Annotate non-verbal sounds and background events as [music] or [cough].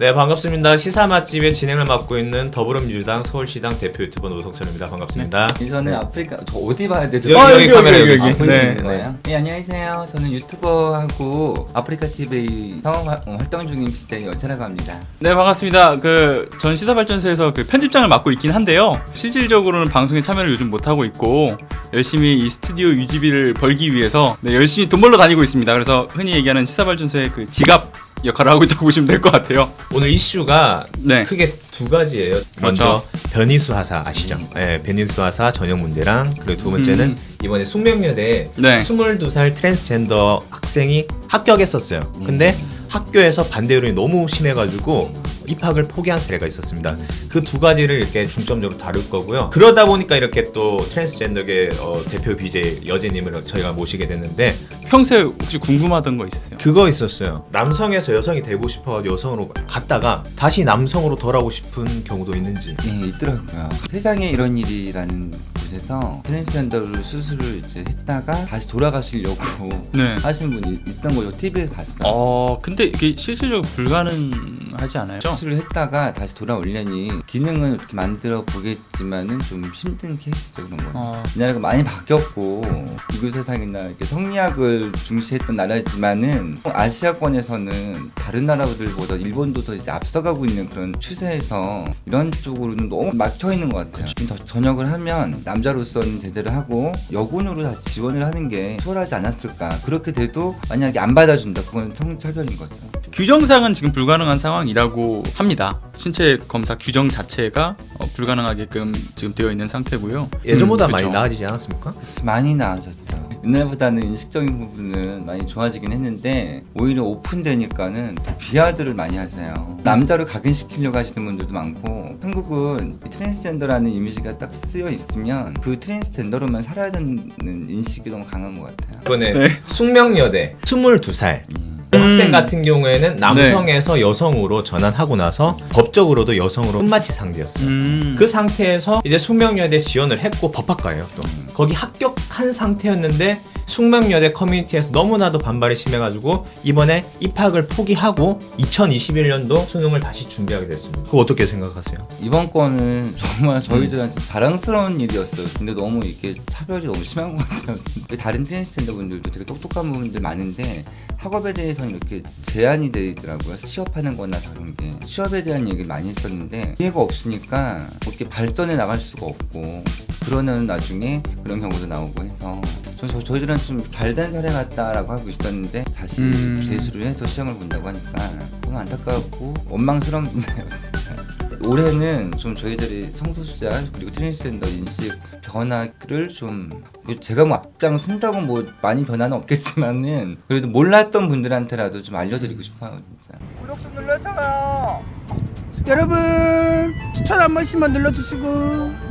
네 반갑습니다. 시사 맛집의 진행을 맡고 있는 더불어민주당 서울시당 대표 유튜버 노석천입니다. 반갑습니다. 저는 아프리카 저 어디 봐야 되죠? 여기, 아, 여기 카메라 여기, 아, 여기. 보이는 네. 거예요? 네 안녕하세요. 저는 유튜버하고 아프리카 TV 형 화- 어, 활동 중인 BJ 여차라고 합니다. 네 반갑습니다. 그 전 시사발전소에서 그 편집장을 맡고 있긴 한데요. 실질적으로는 방송에 참여를 요즘 못 하고 있고 열심히 이 스튜디오 유지비를 벌기 위해서 네, 열심히 돈 벌러 다니고 있습니다. 그래서 흔히 얘기하는 시사발전소의 그 지갑 역할을 하고 있다고 보시면 될 것 같아요. 오늘 이슈가 네. 크게 두 가지예요. 먼저 변이수 하사 아시죠? 음. 네, 변이수 하사 전형 문제랑 그리고 두 번째는 음. 이번에 숙명여대 네. 22살 트랜스젠더 학생이 합격했었어요. 근데 학교에서 반대 여론이 너무 심해가지고 입학을 포기한 사례가 있었습니다. 그 두 가지를 이렇게 중점적으로 다룰 거고요. 그러다 보니까 이렇게 또 트랜스젠더계 어, 대표 BJ 여제님을 저희가 모시게 됐는데 평소에 혹시 궁금하던 거 있으세요? 그거 있었어요. 남성에서 여성이 되고 싶어 여성으로 갔다가 다시 남성으로 돌아오고 싶은 경우도 있는지. 예 있더라고요. 세상에 이런 일이라는 곳에서 트랜스젠더를 수술을 이제 했다가 다시 돌아가시려고 [laughs] 네. 하신 분이 있던 거죠. TV에서 봤어요. 어 근데 이게 실질적으로 불가능하지 않아요? 수술을 했다가 다시 돌아오려니 기능은 이렇게 만들어 보겠지만은 좀 힘든 케이스죠 그런 거. 어, 이 나라가 많이 바뀌었고 이구 세상이나 이렇게 성리학을 중시했던 나라지만은 아시아권에서는 다른 나라들보다 일본도 더 이제 앞서가고 있는 그런 추세에서 이런 쪽으로는 너무 막혀 있는 것 같아요. 좀더 전역을 하면 남자로서는 제대를 하고 여군으로 다시 지원을 하는 게 수월하지 않았을까. 그렇게 돼도 만약에 안 받아준다, 그건 성차별인 거죠. 규정상은 지금 불가능한 상황이라고 합니다. 신체 검사 규정 자체가 어, 불가능하게끔 지금 되어 있는 상태고요. 예전보다 음, 많이 그쵸. 나아지지 않았습니까? 많이 나아졌죠. 옛날보다는 인식적인 부분은 많이 좋아지긴 했는데 오히려 오픈되니까는 더 비하들을 많이 하세요. 남자로 각인시키려고 하시는 분들도 많고 한국은 이 트랜스젠더라는 이미지가 딱 쓰여 있으면 그 트랜스젠더로만 살아야 되는 인식이 너무 강한 것 같아요. 이번에 네. 숙명여대 22살 음. 학생 같은 경우에는 남성에서 여성으로 전환하고 나서 법적으로도 여성으로 끝마치 상태였어요. 음. 그 상태에서 이제 숙명여대 지원을 했고 법학과예요 또 거기 합격한 상태였는데 숙명여대 커뮤니티에서 너무나도 반발이 심해가지고 이번에 입학을 포기하고 2021년도 수능을 다시 준비하게 됐습니다. 그거 어떻게 생각하세요? 이번 건은 정말 저희들한테 자랑스러운 일이었어요. 근데 너무 이게 차별이 너무 심한 것 같아요. [laughs] 다른 트랜스젠더 분들도 되게 똑똑한 부분들 많은데 학업에 대해서는 이렇게 제한이 되더라고요. 취업하는 거나 다른 게. 취업에 대한 얘기를 많이 했었는데 기회가 없으니까 이렇게 발전해 나갈 수가 없고 그러는 나중에 그런 경우도 나오고 해서 저, 저, 저희들은 좀 잘 된 사례 같다라고 하고 있었는데 다시 음. 재수를 해서 시험을 본다고 하니까 너무 안타깝고 원망스럽네요. [laughs] 올해는 좀 저희들이 성소수자 그리고 트랜스젠더 인식 변화를 좀 제가 뭐 앞장 쓴다고 뭐 많이 변화는 없겠지만은 그래도 몰랐던 분들한테라도 좀 알려드리고 싶어요 진짜. 구독 좀 눌러줘요. 여러분 추천 한 번씩만 눌러주시고